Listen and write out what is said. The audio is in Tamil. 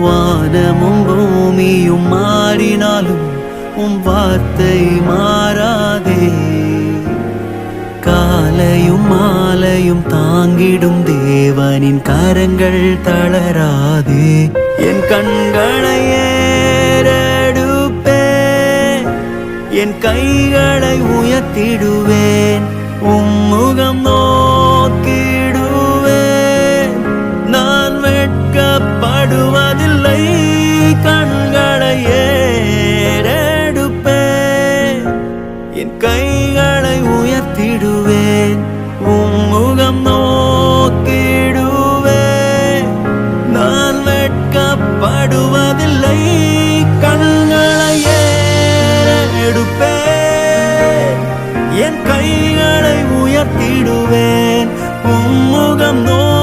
வானமும் பூமியும் மாறினாலும் உம் வார்த்தை மாறாதே. காலையும் மாலையும் தாங்கிடும் தேவனின் கரங்கள் தளராதே. என் கண்களை ஏறெடுப்பேன். என் கைகளை உயர்த்திடுவேன். உம்மு என் கைகளை உயர்த்திடுவேன். உம்முகம் நோக்கிடுவேன். நான் வெட்கப்படுவதில்லை. கண்களை எடுப்பேன். என் கைகளை உயர்த்திடுவேன். உம்முகம் நோ